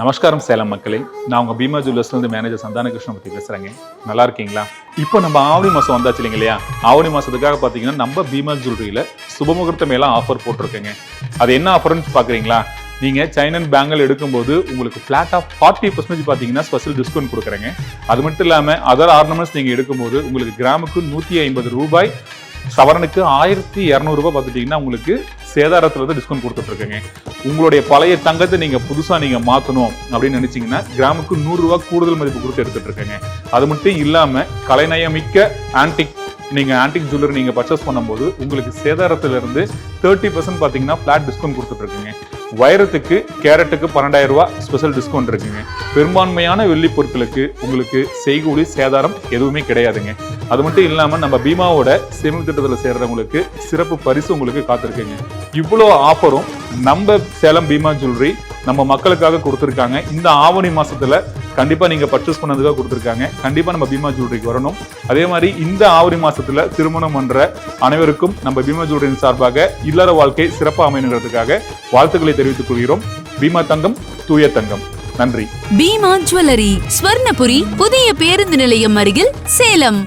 நமஸ்காரம் சேலம் மக்களே. நான் உங்கள் பீமா ஜுவல்லர்ஸ்லேருந்து மேனேஜர் சந்தான பற்றி பேசுகிறேங்க நல்லா இருக்கீங்களா? இப்போ நம்ம ஆவணி மாதம் வந்தாச்சு இல்லைங்க இல்லையா? ஆவணி மாதத்துக்காக பார்த்தீங்கன்னா நம்ம பீமா ஜுவல்லரியில் சுபமுகூர்த்தம் எல்லாம் ஆஃபர் போட்டிருக்கேங்க. அது என்ன ஆஃபர்னு பார்க்குறீங்களா நீங்கள் சைனன் பேங்கல் எடுக்கும்போது உங்களுக்கு ஃப்ளாட்டாக ஆஃப் ஃபார்ட்டி பர்சன்டேஜ் பார்த்தீங்கன்னா ஸ்பெஷல் டிஸ்கவுண்ட் கொடுக்குறேங்க. அது மட்டும் இல்லாமல் அதர் ஆர்னமெண்ட்ஸ் நீங்கள் எடுக்கும்போது உங்களுக்கு கிராமுக்கு நூற்றி ஐம்பது ரூபாய் சவரனுக்கு ஆயிரத்தி இரநூறுபா பார்த்துட்டீங்கன்னா உங்களுக்கு சேதாரத்தில் இருந்து டிஸ்கவுண்ட் கொடுத்துட்ருக்கேங்க. உங்களுடைய பழைய தங்கத்தை நீங்க புதுசா நீங்க மாத்தணும் அப்படின்னு நினைச்சீங்கன்னா கிராமுக்கு நூறு கூடுதல் மதிப்பு கொடுத்து எடுத்துட்ருக்கேங்க. அது மட்டும் இல்லாம கலைநயமிக்க ஆன்டிக் நீங்கள் ஆன்டிக் ஜுவல்லரி நீங்கள் பர்ச்சேஸ் பண்ணும்போது உங்களுக்கு சேதாரத்திலிருந்து தேர்ட்டி பர்சன்ட் பார்த்தீங்கன்னா ஃபிளாட் டிஸ்கவுண்ட் கொடுத்துட்ருக்குங்க. வைரத்துக்கு கேரட்டுக்கு பன்னெண்டாயிரம் ரூபா ஸ்பெஷல் டிஸ்கவுண்ட் இருக்குங்க. பெரும்பான்மையான வெள்ளி பொருட்களுக்கு உங்களுக்கு செய்கூலி சேதாரம் எதுவுமே கிடையாதுங்க. அது மட்டும் இல்லாமல் நம்ம பீமாவோட சேமிப்பு திட்டத்தில் சேர்றவங்களுக்கு சிறப்பு பரிசு உங்களுக்கு காத்திருக்குங்க. இவ்வளோ ஆஃபரும் நம்ம சேலம் பீமா ஜுவல்லரி நம்ம மக்களுக்காக கொடுத்துருக்காங்க. இந்த ஆவணி மாதத்தில் கண்டிப்பா நீங்க பர்ச்சேஸ் பண்ணதுக்காக கொடுத்துருக்காங்க. கண்டிப்பா நம்ம பீமா ஜுவல்லரிக்கு வரணும். அதே மாதிரி இந்த ஆவரி மாசத்துல திருமணம் பண்ற அனைவருக்கும் நம்ம பீமா ஜுவல்லரியின் சார்பாக இல்லற வாழ்க்கை சிறப்பாக அமையணுங்கிறதுக்காக வாழ்த்துக்களை தெரிவித்துக் கொள்கிறோம். பீமா தங்கம் தூய தங்கம். நன்றி. பீமா ஜுவல்லரி ஸ்வர்ணபுரி புதிய பேருந்து நிலையம் அருகில் சேலம்.